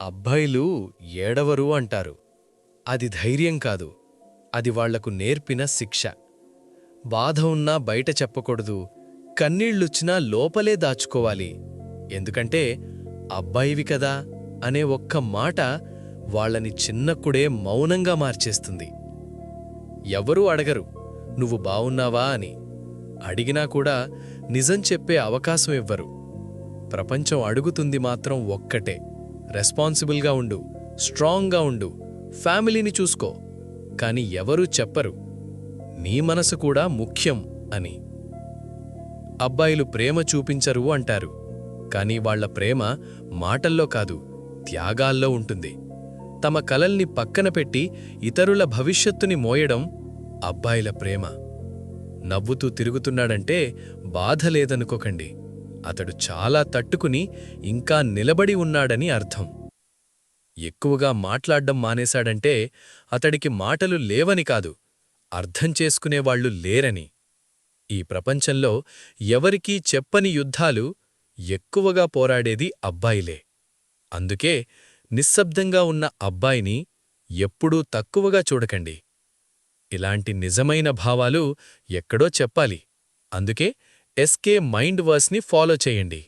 అబ్బాయిలు ఏడవరు అంటారు. అది ధైర్యం కాదు. అది వాళ్ళకు నేర్పిన శిక్ష. బాధ ఉన్నా బయట చెప్పకూడదు. కన్నీళ్ళుచ్చినా లోపలే దాచుకోవాలి. ఎందుకంటే అబ్బాయివి కదా అనే ఒక్క మాట వాళ్ళని చిన్నక్కుడే మౌనంగా మార్చేస్తుంది. ఎవరూ అడగరు. నువ్వు బావున్నావా? అని. అడిగినా కూడా నిజం చెప్పే అవకాశం ఇవ్వరు. ప్రపంచం అడుగుతుంది మాత్రం ఒక్కటే. రెస్పాన్సిబుల్గా ఉండు స్ట్రాంగ్గా ఉండు ఫ్యామిలీని చూసుకో. కాని ఎవరూ చెప్పరు నీ మనసు కూడా ముఖ్యం అని. అబ్బాయిలు ప్రేమ చూపించరు అంటారు కాని వాళ్ళ ప్రేమ మాటల్లో కాదు త్యాగాల్లో ఉంటుంది. తమ కలల్ని పక్కన పెట్టి ఇతరుల భవిష్యత్తుని మోయడం అబ్బాయిల ప్రేమ. నవ్వుతూ తిరుగుతున్నాడంటే బాధ లేదనుకోకండి. అతడు చాలా తట్టుకుని ఇంకా నిలబడి ఉన్నాడని అర్థం. ఎక్కువగా మాట్లాడ్డం మానేశాడంటే అతడికి మాటలు లేవని కాదు అర్థం చేసుకునేవాళ్ళు లేరని. ఈ ప్రపంచంలో ఎవరికీ చెప్పని యుద్ధాలు ఎక్కువగా పోరాడేది అబ్బాయిలే. అందుకే నిశ్శబ్దంగా ఉన్న అబ్బాయిని ఎప్పుడూ తక్కువగా చూడకండి. ఇలాంటి నిజమైన భావాలు ఎక్కడో చెప్పాలి. అందుకే ఎస్కే మైండ్ వర్స్ని ఫాలో చేయండి.